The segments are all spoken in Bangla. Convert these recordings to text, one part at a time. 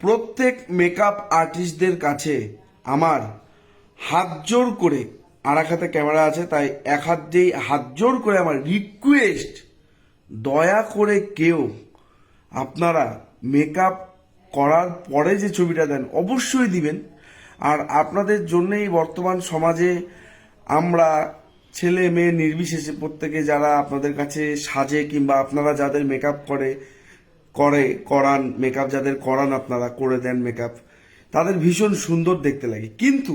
প্রত্যেক মেকআপ আর্টিস্টদের কাছে আমার হাত জোর করে আর এক হাতে ক্যামেরা আছে, তাই এক হাত দিয়েই হাত জোর করে আমার রিকোয়েস্ট দয়া করে কেউ আপনারা মেকআপ করার পরে যে ছবিটা দেন অবশ্যই দিবেন। আর আপনাদের জন্যই বর্তমান সমাজে আমরা ছেলে মেয়ে নির্বিশেষে প্রত্যেকে যারা আপনাদের কাছে সাজে কিংবা আপনারা যাদের মেকআপ করে করে, করান মেকআপ যাদের করান আপনারা, করে দেন মেকআপ তাদের ভীষণ সুন্দর দেখতে লাগে। কিন্তু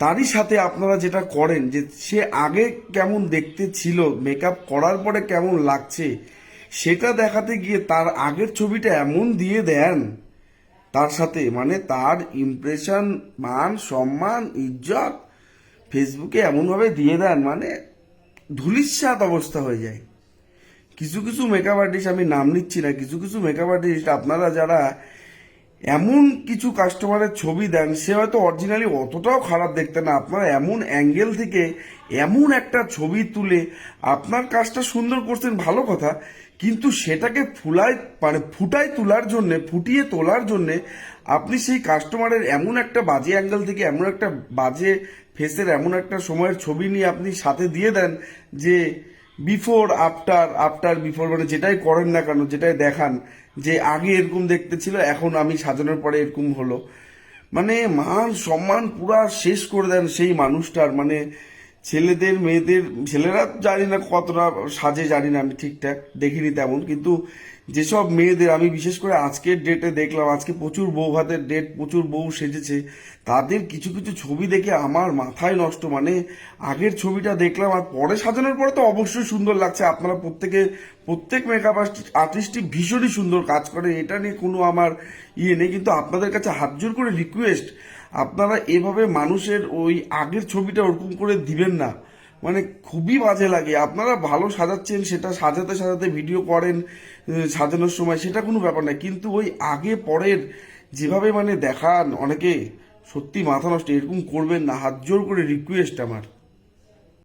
তারই সাথে আপনারা যেটা করেন যে, সে আগে কেমন দেখতে ছিল মেকআপ করার পরে কেমন লাগছে, সেটা দেখাতে গিয়ে তার আগের ছবিটা এমন দিয়ে দেন, তার সাথে মানে তার ইমপ্রেশন মান, সম্মান, ইজ্জত ফেসবুকে এমনভাবে দিয়ে দেন মানে ধুলিস্বাদ অবস্থা হয়ে যায়। কিছু কিছু মেকআপ আর্টিস্ট আমি নাম নিচ্ছি না, কিছু কিছু মেকআপ আর্টিস্ট আপনারা যারা এমন কিছু কাস্টমারের ছবি দেন, সে হয়তো অরিজিনালি অতটাও খারাপ দেখতে না। আপনারা এমন অ্যাঙ্গেল থেকে এমন একটা ছবি তুলে আপনার কাজটা সুন্দর করছেন, ভালো কথা, কিন্তু সেটাকে ফুলায় মানে ফুটায় তোলার জন্যে, ফুটিয়ে তোলার জন্যে আপনি সেই কাস্টমারের এমন একটা বাজে অ্যাঙ্গেল থেকে, এমন একটা বাজে ফেসের এমন একটা সময়ের ছবি নিয়ে আপনি সাথে দিয়ে দেন যে বিফোর, আফটার আফটার, বিফোর মানে যেটাই করেন না কেন, যেটাই দেখান, যে আগে এরকম দেখতে ছিল, এখন আমি সাজানোর পরে এরকম হলো। মানে মান, সম্মান পুরা শেষ করে দেন সেই মানুষটার মানে ছেলেদের, মেয়েদের, ছেলেরা জানি না কতটা সাজে, জানি না, আমি ঠিকঠাক দেখিনি তেমন, কিন্তু যেসব মেয়েদের আমি বিশেষ করে আজকের ডেটে দেখলাম, আজকে প্রচুর বউ ভাতের ডেট প্রচুর বউ সেজেছে, তাদের কিছু কিছু ছবি দেখে আমার মাথায় নষ্ট মানে আগের ছবিটা দেখলাম আর পরে সাজানোর পরে তো অবশ্যই সুন্দর লাগছে, আপনারা প্রত্যেকে, প্রত্যেক মেকআপ আর্টিস্টই ভীষণই সুন্দর কাজ করে, এটা নিয়ে কোনো আমার ইয়ে নেই, কিন্তু আপনাদের কাছে হাত জোর করে রিকোয়েস্ট আপনারা এভাবে মানুষের ওই আগের ছবিটা ওরকম করে দিবেন না। মানে খুবই বাজে লাগে। আপনারা ভালো সাজাচ্ছেন, সেটা সাজাতে সাজাতে ভিডিও করেন সাজানোর সময়, সেটা কোনো ব্যাপার না। কিন্তু ওই আগে পরের যেভাবে মানে দেখান, অনেকে সত্যি মাথা নষ্ট, এরকম করবেন না। হাত জোর করে রিকোয়েস্ট আমার।